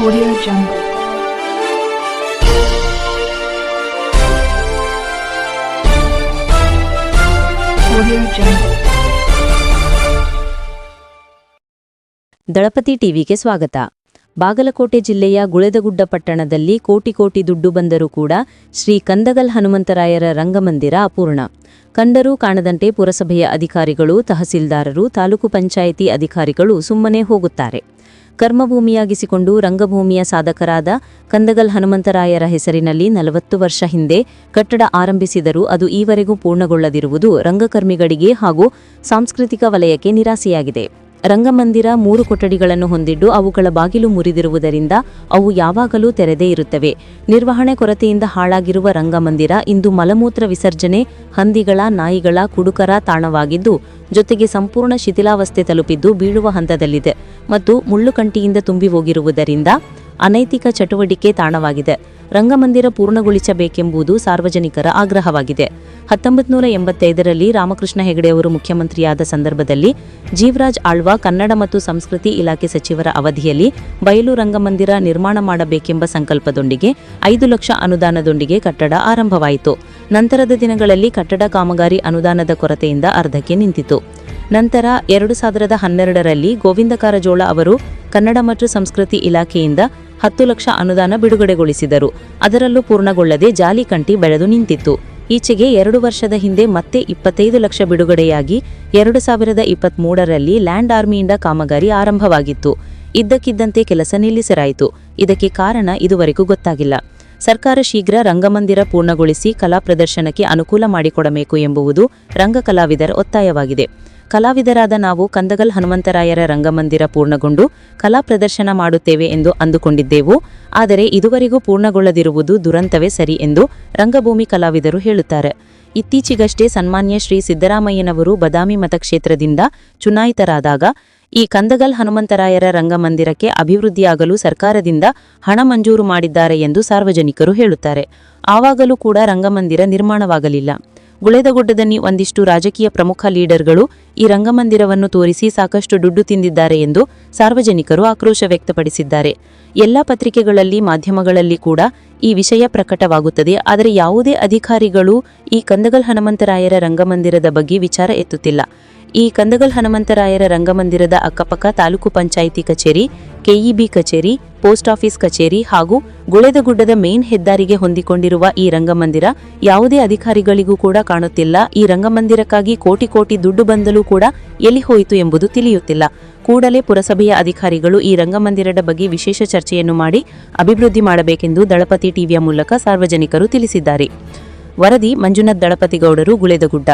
Audio Jungle. Audio Jungle. ದಳಪತಿ ಟಿವಿಗೆ ಸ್ವಾಗತ ಬಾಗಲಕೋಟೆ ಜಿಲ್ಲೆಯ ಗುಳೆದಗುಡ್ಡ ಪಟ್ಟಣದಲ್ಲಿ ಕೋಟಿ ಕೋಟಿ ದುಡ್ಡು ಬಂದರೂ ಕೂಡ ಶ್ರೀ ಕಂದಗಲ್ ಹನುಮಂತರಾಯರ ರಂಗಮಂದಿರ ಅಪೂರ್ಣ ಕಂಡರೂ ಕಾಣದಂತೆ ಪುರಸಭೆಯ ಅಧಿಕಾರಿಗಳು, ತಹಸೀಲ್ದಾರರು, ತಾಲೂಕು ಪಂಚಾಯಿತಿ ಅಧಿಕಾರಿಗಳು ಸುಮ್ಮನೆ ಹೋಗುತ್ತಾರೆ ಕರ್ಮಭೂಮಿಯಾಗಿಸಿಕೊಂಡು ರಂಗಭೂಮಿಯ ಸಾಧಕರಾದ ಕಂದಗಲ್ ಹನುಮಂತರಾಯರ ಹೆಸರಿನಲ್ಲಿ ನಲವತ್ತು ವರ್ಷ ಹಿಂದೆ ಕಟ್ಟಡ ಆರಂಭಿಸಿದರೂ ಅದು ಈವರೆಗೂ ಪೂರ್ಣಗೊಳ್ಳದಿರುವುದು ರಂಗಕರ್ಮಿಗಳಿಗೆ ಹಾಗೂ ಸಾಂಸ್ಕೃತಿಕ ವಲಯಕ್ಕೆ ನಿರಾಸೆಯಾಗಿದೆ. ರಂಗಮಂದಿರ ಮೂರು ಕೊಠಡಿಗಳನ್ನು ಹೊಂದಿದ್ದು ಅವುಗಳ ಬಾಗಿಲು ಮುರಿದಿರುವುದರಿಂದ ಅವು ಯಾವಾಗಲೂ ತೆರೆದೇ ಇರುತ್ತವೆ. ನಿರ್ವಹಣೆ ಕೊರತೆಯಿಂದ ಹಾಳಾಗಿರುವ ರಂಗಮಂದಿರ ಇಂದು ಮಲಮೂತ್ರ ವಿಸರ್ಜನೆ, ಹಂದಿಗಳ, ನಾಯಿಗಳ ಕುಡುಕರ ತಾಣವಾಗಿದ್ದು, ಜೊತೆಗೆ ಸಂಪೂರ್ಣ ಶಿಥಿಲಾವಸ್ಥೆ ತಲುಪಿದ್ದು ಬೀಳುವ ಹಂತದಲ್ಲಿದೆ. ಮತ್ತು ಮುಳ್ಳುಕಂಟಿಯಿಂದ ತುಂಬಿ ಹೋಗಿರುವುದರಿಂದ ಅನೈತಿಕ ಚಟುವಟಿಕೆ ತಾಣವಾಗಿದೆ. ರಂಗಮಂದಿರ ಪೂರ್ಣಗೊಳಿಸಬೇಕೆಂಬುದು ಸಾರ್ವಜನಿಕರ ಆಗ್ರಹವಾಗಿದೆ. ಹತ್ತೊಂಬತ್ತು ನೂರ ಎಂಬತ್ತೈದರಲ್ಲಿ ರಾಮಕೃಷ್ಣ ಹೆಗಡೆಯವರು ಮುಖ್ಯಮಂತ್ರಿಯಾದ ಸಂದರ್ಭದಲ್ಲಿ ಜೀವರಾಜ್ ಆಳ್ವ ಕನ್ನಡ ಮತ್ತು ಸಂಸ್ಕೃತಿ ಇಲಾಖೆ ಸಚಿವರ ಅವಧಿಯಲ್ಲಿ ಬಯಲು ರಂಗಮಂದಿರ ನಿರ್ಮಾಣ ಮಾಡಬೇಕೆಂಬ ಸಂಕಲ್ಪದೊಂದಿಗೆ ಐದು ಲಕ್ಷ ಅನುದಾನದೊಂದಿಗೆ ಕಟ್ಟಡ ಆರಂಭವಾಯಿತು. ನಂತರದ ದಿನಗಳಲ್ಲಿ ಕಟ್ಟಡ ಕಾಮಗಾರಿ ಅನುದಾನದ ಕೊರತೆಯಿಂದ ಅರ್ಧಕ್ಕೆ ನಿಂತಿತು. ನಂತರ ಎರಡು ಸಾವಿರದ ಹನ್ನೆರಡರಲ್ಲಿ ಗೋವಿಂದ ಕಾರಜೋಳ ಅವರು ಕನ್ನಡ ಮತ್ತು ಸಂಸ್ಕೃತಿ ಇಲಾಖೆಯಿಂದ ಹತ್ತು ಲಕ್ಷ ಅನುದಾನ ಬಿಡುಗಡೆಗೊಳಿಸಿದರು. ಅದರಲ್ಲೂ ಪೂರ್ಣಗೊಳ್ಳದೆ ಜಾಲಿಕಂಟಿ ಬೆಳೆದು ನಿಂತಿತ್ತು. ಈಚೆಗೆ ಎರಡು ವರ್ಷದ ಹಿಂದೆ ಮತ್ತೆ ಇಪ್ಪತ್ತೈದು ಲಕ್ಷ ಬಿಡುಗಡೆಯಾಗಿ ಎರಡು ಸಾವಿರದ ಇಪ್ಪತ್ಮೂರರಲ್ಲಿ ಲ್ಯಾಂಡ್ ಆರ್ಮಿಯಿಂದ ಕಾಮಗಾರಿ ಆರಂಭವಾಗಿತ್ತು. ಇದ್ದಕ್ಕಿದ್ದಂತೆ ಕೆಲಸ ನಿಲ್ಲಿಸಲಾಯಿತು. ಇದಕ್ಕೆ ಕಾರಣ ಇದುವರೆಗೂ ಗೊತ್ತಾಗಿಲ್ಲ. ಸರ್ಕಾರ ಶೀಘ್ರ ರಂಗಮಂದಿರ ಪೂರ್ಣಗೊಳಿಸಿ ಕಲಾ ಪ್ರದರ್ಶನಕ್ಕೆ ಅನುಕೂಲ ಮಾಡಿಕೊಡಬೇಕು ಎಂಬುವುದು ರಂಗ ಕಲಾವಿದರ ಒತ್ತಾಯವಾಗಿದೆ. ಕಲಾವಿದರಾದ ನಾವು ಕಂದಗಲ್ ಹನುಮಂತರಾಯರ ರಂಗಮಂದಿರ ಪೂರ್ಣಗೊಂಡು ಕಲಾ ಪ್ರದರ್ಶನ ಮಾಡುತ್ತೇವೆ ಎಂದು ಅಂದುಕೊಂಡಿದ್ದೆವು. ಆದರೆ ಇದುವರೆಗೂ ಪೂರ್ಣಗೊಳ್ಳದಿರುವುದು ದುರಂತವೇ ಸರಿ ಎಂದು ರಂಗಭೂಮಿ ಕಲಾವಿದರು ಹೇಳುತ್ತಾರೆ. ಇತ್ತೀಚೆಗಷ್ಟೇ ಸನ್ಮಾನ್ಯ ಶ್ರೀ ಸಿದ್ದರಾಮಯ್ಯನವರು ಬದಾಮಿ ಮತಕ್ಷೇತ್ರದಿಂದ ಚುನಾಯಿತರಾದಾಗ ಈ ಕಂದಗಲ್ ಹನುಮಂತರಾಯರ ರಂಗಮಂದಿರಕ್ಕೆ ಅಭಿವೃದ್ಧಿಯಾಗಲು ಸರ್ಕಾರದಿಂದ ಹಣ ಮಂಜೂರು ಮಾಡಿದ್ದಾರೆ ಎಂದು ಸಾರ್ವಜನಿಕರು ಹೇಳುತ್ತಾರೆ. ಆವಾಗಲೂ ಕೂಡ ರಂಗಮಂದಿರ ನಿರ್ಮಾಣವಾಗಲಿಲ್ಲ. ಗುಳೆದಗುಡ್ಡದಲ್ಲಿ ಒಂದಿಷ್ಟು ರಾಜಕೀಯ ಪ್ರಮುಖ ಲೀಡರ್ಗಳು ಈ ರಂಗಮಂದಿರವನ್ನು ತೋರಿಸಿ ಸಾಕಷ್ಟು ದುಡ್ಡು ತಿಂದಿದ್ದಾರೆ ಎಂದು ಸಾರ್ವಜನಿಕರು ಆಕ್ರೋಶ ವ್ಯಕ್ತಪಡಿಸಿದ್ದಾರೆ. ಎಲ್ಲ ಪತ್ರಿಕೆಗಳಲ್ಲಿ, ಮಾಧ್ಯಮಗಳಲ್ಲಿ ಕೂಡ ಈ ವಿಷಯ ಪ್ರಕಟವಾಗುತ್ತದೆ. ಆದರೆ ಯಾವುದೇ ಅಧಿಕಾರಿಗಳು ಈ ಕಂದಗಲ್ ಹನುಮಂತರಾಯರ ರಂಗಮಂದಿರದ ಬಗ್ಗೆ ವಿಚಾರ ಎತ್ತುತ್ತಿಲ್ಲ. ಈ ಕಂದಗಲ್ ಹನುಮಂತರಾಯರ ರಂಗಮಂದಿರದ ಅಕ್ಕಪಕ್ಕ ತಾಲೂಕು ಪಂಚಾಯಿತಿ ಕಚೇರಿ ಕೆಇಬಿ ಕಚೇರಿ, ಪೋಸ್ಟ್ ಆಫೀಸ್ ಕಚೇರಿ ಹಾಗೂ ಗುಳೆದಗುಡ್ಡದ ಮೇನ್ ಹೆದ್ದಾರಿಗೆ ಹೊಂದಿಕೊಂಡಿರುವ ಈ ರಂಗಮಂದಿರ ಯಾವುದೇ ಅಧಿಕಾರಿಗಳಿಗೂ ಕೂಡ ಕಾಣುತ್ತಿಲ್ಲ. ಈ ರಂಗಮಂದಿರಕ್ಕಾಗಿ ಕೋಟಿ ಕೋಟಿ ದುಡ್ಡು ಬಂದಲೂ ಕೂಡ ಎಲ್ಲಿ ಹೋಯಿತು ಎಂಬುದು ತಿಳಿಯುತ್ತಿಲ್ಲ. ಕೂಡಲೇ ಪುರಸಭೆಯ ಅಧಿಕಾರಿಗಳು ಈ ರಂಗಮಂದಿರದ ಬಗ್ಗೆ ವಿಶೇಷ ಚರ್ಚೆಯನ್ನು ಮಾಡಿ ಅಭಿವೃದ್ಧಿ ಮಾಡಬೇಕೆಂದು ದಳಪತಿ ಟಿವಿಯ ಮೂಲಕ ಸಾರ್ವಜನಿಕರು ತಿಳಿಸಿದ್ದಾರೆ. ವರದಿ ಮಂಜುನಾಥ್ ದಳಪತಿಗೌಡರು ಗುಳೆದಗುಡ್ಡ.